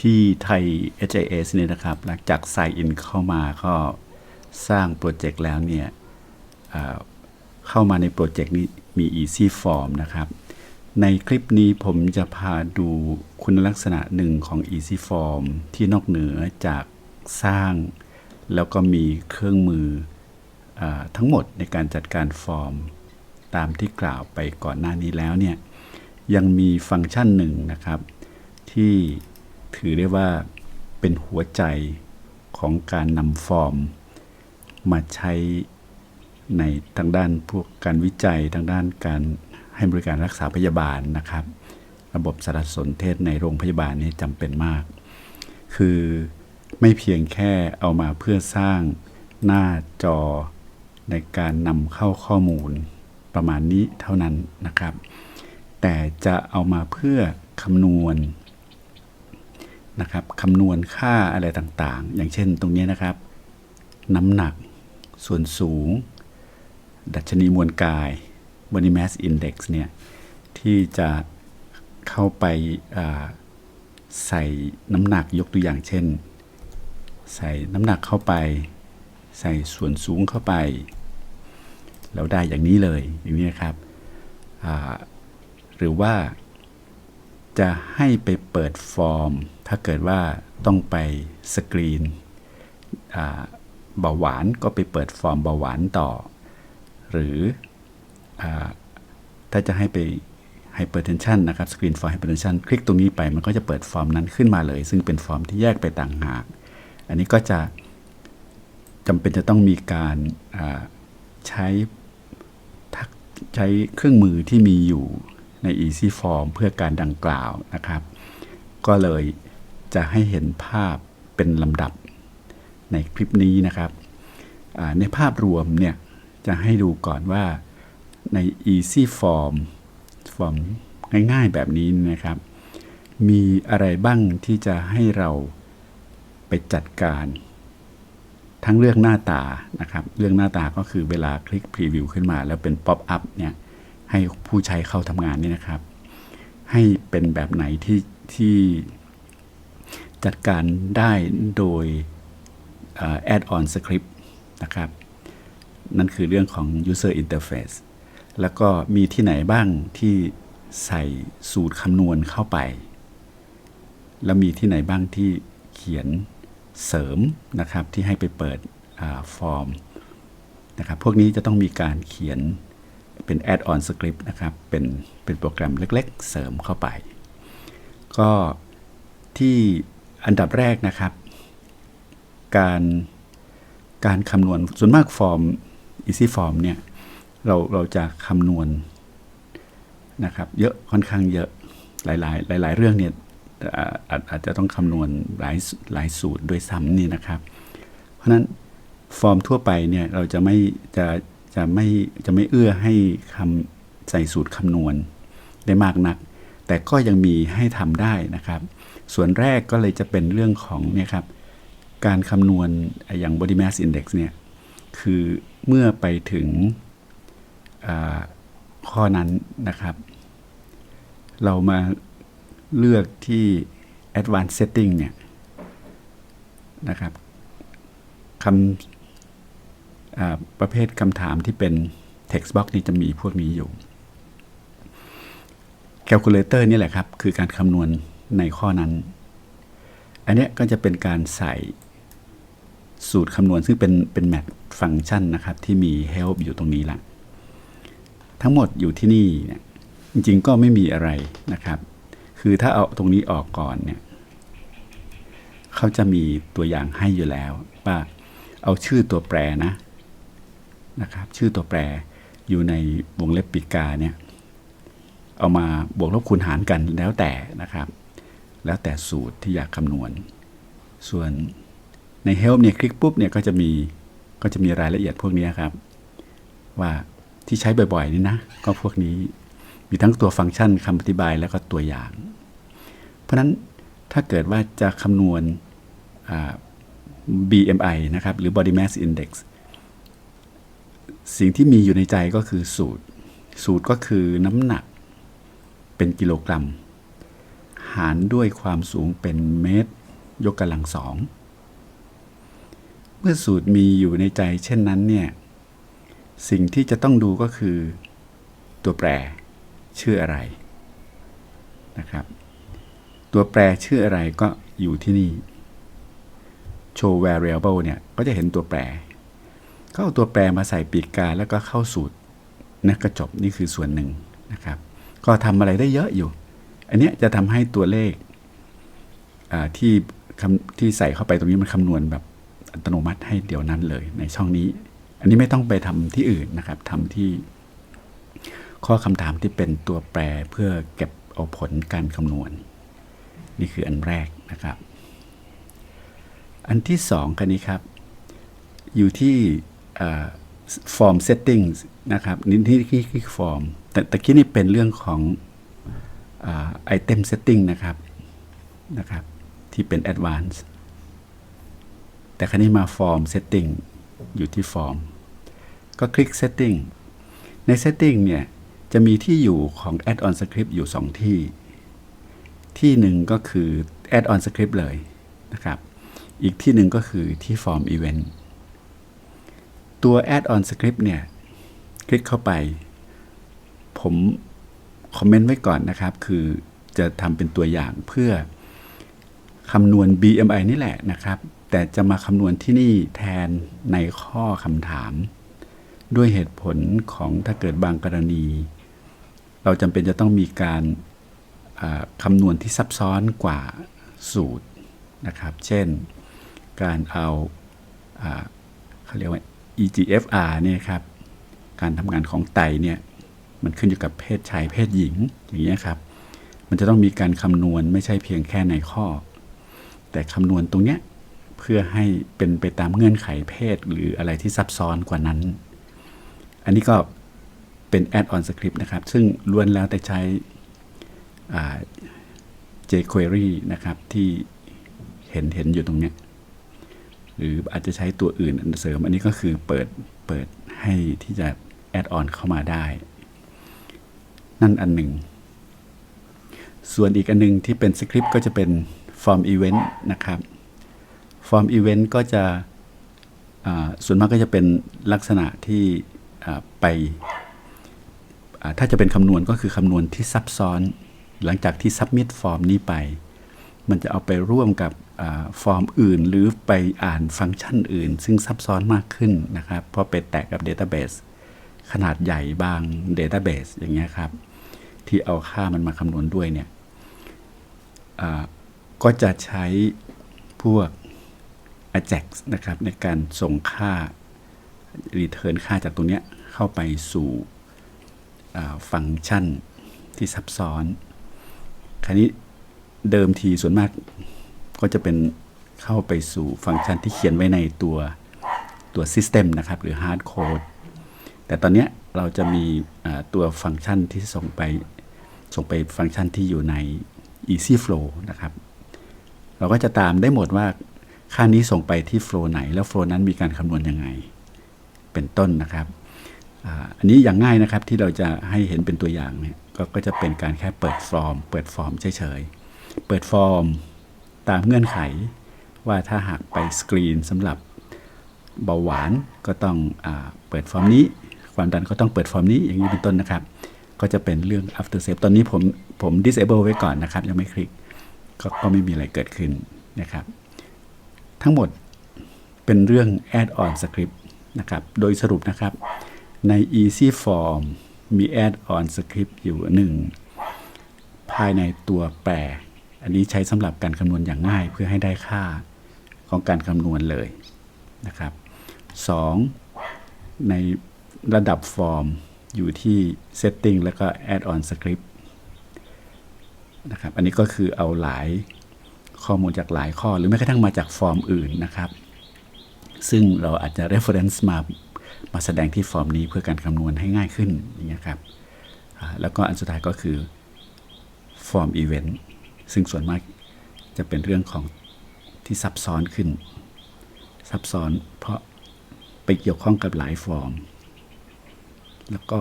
ที่ไทย HIS เนี่ยนะครับ หลังจากใส่อินเข้ามาก็สร้างโปรเจกต์แล้วเนี่ยเข้ามาในโปรเจกต์นี้มี Easy Form นะครับ ในคลิปนี้ผมจะพาดูคุณลักษณะหนึ่งของ Easy Form ที่นอกเหนือจากสร้าง แล้วก็มีเครื่องมืออทั้งหมดในการจัดการฟอร์ม ตามที่กล่าวไปก่อนหน้านี้แล้วเนี่ยยังมีฟังก์ชันหนึ่งนะครับ ที่ ถือได้ว่าเป็นหัวใจของการนำฟอร์ม มาใช้ในทางด้านพวกการวิจัยทางด้านการให้บริการรักษาพยาบาลนะครับ ระบบสารสนเทศในโรงพยาบาลนี่จำเป็นมาก คือไม่เพียงแค่เอามาเพื่อสร้างหน้าจอในการนำเข้าข้อมูลประมาณนี้เท่านั้นนะครับ แต่จะเอามาเพื่อคำนวณ นะครับคำนวณค่าอะไรต่างๆ อย่างเช่นตรงนี้นะครับ น้ำหนัก ส่วนสูง ดัชนีมวลกาย body mass index เนี่ยที่จะเข้าไปาใส่น้ำหนักยกตัวอย่างเช่น ใส่น้ำหนักเข้าไป ใส่ส่วนสูงเข้าไปแล้วได้อย่างนี้เลยอย่างนี้นะครับหรือว่า จะให้ไปเปิดฟอร์ม ถ้าเกิดว่าต้องไปสกรีนเบาหวานก็ไปเปิดฟอร์มเบาหวานต่อ หรืออถ้าจะให้ไป hypertension นนะครับ screen for hypertension คลิกตรงนี้ไปมันก็จะเปิดฟอร์มนั้นขึ้นมาเลย ซึ่งเป็นฟอร์มที่แยกไปต่างหาก อันนี้ก็จะจำเป็นจะต้องมีการใช้ใช้เครื่องมือที่มีอยู่ ใน Easy Form เพื่อการดังกล่าวนะครับ ก็เลยจะให้เห็นภาพเป็นลำดับในคลิปนี้นะครับในภาพรวมเนี่ยจะให้ดูก่อนว่าใน Easy Form ฟอร์มง่ายๆแบบนี้นะครับ มีอะไรบ้างที่จะให้เราไปจัดการ ทั้งเรื่องหน้าตานะครับ เรื่องหน้าตาก็คือเวลาคลิกพรีวิวขึ้นมาแล้วเป็นป๊อปอัพเนี่ย ให้ผู้ใช้เข้าทำงานนี่นะครับ ให้เป็นแบบไหนที่ที่จัดการได้โดยแอดออนสคริปต์นะครับ นั่นคือเรื่องของ user interface แล้วก็มีที่ไหนบ้างที่ใส่สูตรคำนวณเข้าไป แล้วมีที่ไหนบ้างที่เขียนเสริมนะครับที่ให้ไปเปิดฟอร์มนะครับ พวกนี้จะต้องมีการเขียน เป็น add-on script นะครับ เป็นเป็นโปรแกรมเล็กๆ เสริมเข้าไป ก็ที่อันดับแรกนะครับ การการคำนวณส่วนมากฟอร์ม easy form เนี่ยเราเราจะคำนวณนะครับเยอะค่อนข้างเยอะหลายๆ หลาย ๆ เรื่องเนี่ยอาอาจอาจจะต้องคำนวณหลายหลายสูตรด้วยซ้ำนี่นะครับ เพราะนั้นฟอร์มทั่วไปเนี่ยเราจะไม่จะ จะไม่จะไม่เอื้อให้คำใส่สูตรคำนวณได้มากนัก แต่ก็ยังมีให้ทำได้นะครับ ส่วนแรกก็เลยจะเป็นเรื่องของเนี่ยครับการคำนวณอย่าง body mass index เนี่ยคือเมื่อไปถึงข้อนั้นนะครับ เรามาเลือกที่ advanced setting เนี่ยนะครับคำ ประเภทคำถามที่เป็น text box นี่จะมีพวกนี้อยู่ calculator นี่แหละครับ คือการคำนวณในข้อนั้น อันนี้ก็จะเป็นการใส่สูตรคำนวณซึ่งเป็นเป็น math ฟังก์ชันนะครับ ที่มี help อยู่ตรงนี้ละทั้งหมดอยู่ที่นี่เนี่ยจริงๆก็ไม่มีอะไรนะครับ คือถ้าเอาตรงนี้ออกก่อนเนี่ยเขาจะมีตัวอย่างให้อยู่แล้วว่าเอาชื่อตัวแปรนะ นะครับ ชื่อตัวแปรอยู่ในวงเล็บปีกาเนี่ยเอามาบวกลบคูณหารกันแล้วแต่นะครับ แล้วแต่สูตรที่อยากคำนวณ ส่วนใน help เนี่ยคลิกปุ๊บเนี่ยก็จะมีก็จะมีรายละเอียดพวกนี้ครับ ว่าที่ใช้บ่อยๆนี่นะ ก็พวกนี้มีทั้งตัวฟังก์ชันคำอธิบายแล้วก็ตัวอย่าง เพราะฉะนั้นถ้าเกิดว่าจะคำนวณ BMI นะครับ หรือ Body Mass Index สิ่งที่มีอยู่ในใจก็คือสูตร สูตรก็คือน้ำหนักเป็นกิโลกรัม หารด้วยความสูงเป็นเมตร ยกกำลังสอง เมื่อสูตรมีอยู่ในใจเช่นนั้นเนี่ย สิ่งที่จะต้องดูก็คือ ตัวแปรชื่ออะไรนะครับ ตัวแปรชื่ออะไรก็อยู่ที่นี่ show variable เนี่ย ก็จะเห็นตัวแปร ก็เอาตัวแปรมาใส่ปีกกาแล้วก็เข้าสูตรนะก็จบนี่คือส่วนหนึ่งนะครับ ก็ทำอะไรได้เยอะอยู่ อันนี้จะทำให้ตัวเลขที่ที่ใส่เข้าไปตรงนี้มันคำนวณแบบอัตโนมัติให้เดี๋ยวนั้นเลยในช่องนี้ อันนี้ไม่ต้องไปทำที่อื่นนะครับทำที่ข้อคำถามที่เป็นตัวแปรเพื่อเก็บเอาผลการคำนวณ นี่คืออันแรกนะครับ อันที่สองกันนี้ครับ อยู่ที่ ฟอร์มเซตติ้งนะครับนี่ที่ที่ที่ฟอร์มแต่ตะกี้นี่เป็นเรื่องของไอเทมเซตติ้งนะครับนะครับ ที่เป็น Advanced แต่ครั้นี้มาฟอร์มเซตติ้งอยู่ที่ฟอร์มก็คลิก Setting ใน Setting เนี่ย จะมีที่อยู่ของ Add-on Script อยู่ 2 ที่ ที่หนึ่งก็คือ Add-on Script เลยนะครับ อีกที่หนึ่งก็คือที่ Form Event ตัว Add-on Script เนี่ย คลิกเข้าไป ผมคอมเมนต์ไว้ก่อนนะครับ คือจะทำเป็นตัวอย่างเพื่อคำนวณ BMI นี่แหละนะครับ แต่จะมาคำนวณที่นี่แทนในข้อคำถาม ด้วยเหตุผลของถ้าเกิดบางกรณี เราจำเป็นจะต้องมีการคำนวณที่ซับซ้อนกว่าสูตรนะครับ เช่น การเอาเขาเรียกว่า EGFR เนี่ยครับการทำงานของไตเนี่ยมันขึ้นอยู่กับเพศชายเพศหญิงอย่างนี้ยครับ มันจะต้องมีการคำนวณไม่ใช่เพียงแค่ในข้อ แต่คำนวณตรงเนี้ยเพื่อให้เป็นไปตามเงื่อนไขเพศหรืออะไรที่ซับซ้อนกว่านั้น อันนี้ก็เป็น add-on script นะครับ ซึ่งล้วนแล้วแต่ใช้ jQuery นะครับ ที่เห็นเห็นอยู่ตรงเนี้ย หรืออาจจะใช้ตัวอื่นเสริม อันนี้ก็คือเปิดเปิดให้ที่จะ add-on เข้ามาได้ นั่นอันหนึ่ง ส่วนอีกอันหนึ่งที่เป็นสคริปต์ก็จะเป็น form event นต์นะครับ form event ก็จะส่วนมากก็จะเป็นลักษณะที่ไป ถ้าจะเป็นคำนวณก็คือคำนวณที่ซับซ้อน หลังจากที่ submit ฟอร์มนี้ไป มันจะเอาไปร่วมกับฟอร์มอื่น หรือไปอ่านฟังก์ชันอื่น ซึ่งซับซ้อนมากขึ้นนะครับ เพราะไปแตกกับ Database ขนาดใหญ่บาง Database อย่างเงี้ยครับ ที่เอาค่ามันมาคำนวณด้วยเนี่ยก็จะใช้พวก ajax นะครับ ในการส่งค่า return ค่าจากตรงเนี้ยเข้าไปสู่ฟังก์ชันที่ซับซ้อน คราวนี้ เดิมทีส่วนมากก็จะเป็นเข้าไปสู่ฟังก์ชันที่เขียนไว้ในตัวตัว System นะครับ หรือ Hard Code แต่ตอนนี้เราจะมีตัวฟังก์ชันที่ส่งไปส่งไปฟังก์ชันที่อยู่ใน Easy Flow นะครับ เราก็จะตามได้หมดว่าค่านี้ส่งไปที่ Flow ไหน แล้ว Flow นั้นมีการคำนวณยังไง เป็นต้นนะครับอันนี้อย่างง่ายนะครับที่เราจะให้เห็นเป็นตัวอย่างเนี่ยกก็จะเป็นการแค่เปิดฟอร์ม เปิดฟอร์มเฉยๆ เปิดฟอร์มตามเงื่อนไข ว่าถ้าหากไปสกรีนสำหรับเบาหวานก็ต้องอเปิดฟอร์มนี้ ความดันก็ต้องเปิดฟอร์มนี้อย่างนี้เป็นต้นนะครับ ก็จะเป็นเรื่อง after save ตอนนี้ผมผม disable ไว้ก่อนนะครับ ยังไม่คลิกกก็ไม่มีอะไรเกิดขึ้นนะครับ ทั้งหมดเป็นเรื่อง add on script นะครับ โดยสรุปนะครับ ใน easy form มี add on script อยู่หนึ่งภายในตัวแปร อันนี้ใช้สำหรับการคำนวณอย่างง่ายเพื่อให้ได้ค่าของการคำนวณเลยนะครับ 2. ในระดับฟอร์มอยู่ที่ setting แล้วก็ add on script นะครับ อันนี้ก็คือเอาหลายข้อมูลจากหลายข้อหรือแม้กระทั่งมาจากฟอร์มอื่นนะครับ ซึ่งเราอาจจะ reference มามาแสดงที่ฟอร์มนี้เพื่อการคำนวณให้ง่ายขึ้นอย่างเงี้ยครับ แล้วก็อันสุดท้ายก็คือฟอร์มอีเวนต์ ซึ่งส่วนมากจะเป็นเรื่องของที่ซับซ้อนขึ้น ซับซ้อนเพราะไปเกี่ยวข้องกับหลายฟอร์ม แล้วก็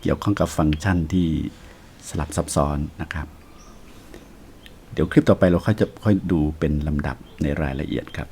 เกี่ยวข้องกับฟังก์ชันที่สลับซับซ้อนนะครับ เดี๋ยวคลิปต่อไปเราค่อยจะค่อยดูเป็นลำดับในรายละเอียดครับ